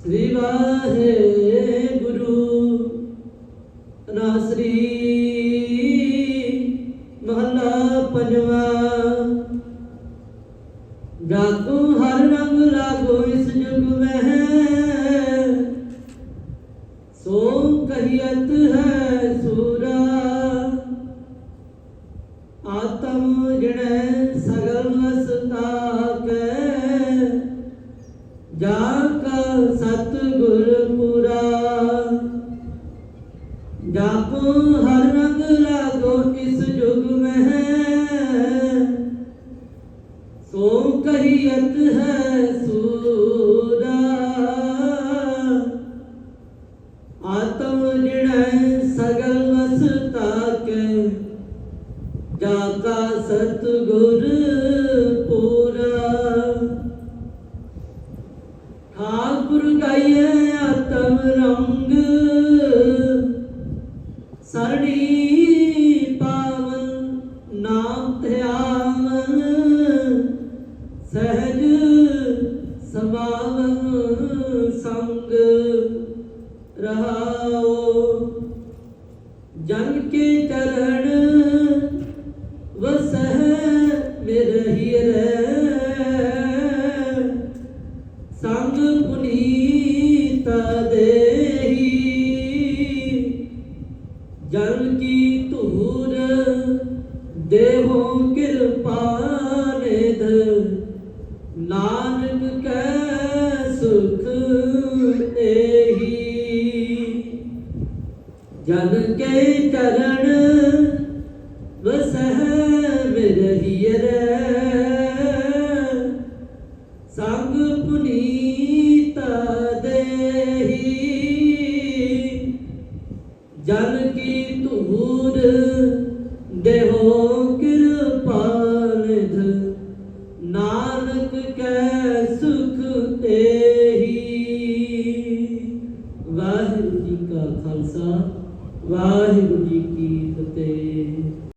ਸ੍ਰੀ ਵਾਹਿਗੁਰੂ। ਨਾਸਰੀ ਮਹਲਾ ਪੰਜਵਾ। ਜਾਗੋ ਹਰ ਰੰਗ ਲਾਗੋ ਇਸ ਜੁਗ ਮਹਿ ਸੋ ਕਹੀਅਤ ਹੈ ਸੂਰਾ। ਆਤਮ ਜਣੈ ਸਗਲ ਵਸਤਾ ਕੈ। ਜਾ ਕਾ ਸਤ ਗੁਰ ਪੂਰਾ। ਜਾਪੋ ਹਰ ਰੰਗ ਲਾਗੋ ਇਸ ਜੁਗ ਮਹਿ। ਸੋ ਕਹੀਅਤ ਹੈ ਸੂਰਾ। ਆਤਮ ਜਣੈ ਸਗਲ ਵਸਤਾ ਕੈ ਜਾ ਕਾ ਸਤਿਗੁਰ ਪੂਰਾ ਠਾਕੁਰ ਗਾਈਏ ਆਤਮ ਰੰਗ। ਸਰਣੀ ਪਾਵਨ ਨਾਮ ਧਿਆਵਨ, ਸਹਿਜ ਸਮਾਵਨ ਸੰਗ ਰਹਾਓ। ਜਨ ਕੇ ਚਰਨ ਜਨ ਕੀ ਧੂਰ ਦੇਹੋ ਕਿਰਪਾ ਨਿਧ ਨਾਨਕ ਕੈ ਸੁਖ ਏਹੀ ਜਨ ਕੇ ਚਰਨ ਵਸਹਿ ਜਨ ਕੀ ਧੂਰ ਦੇਹੋ ਕਿਰਪਾਨਿਧ ਨਾਨਕ ਕੈ ਸੁਖ ਏਹੀ ਵਾਹਿਗੁਰੂ ਜੀ ਕਾ ਖਾਲਸਾ, ਵਾਹਿਗੁਰੂ ਜੀ ਕੀ ਫਤਿਹ।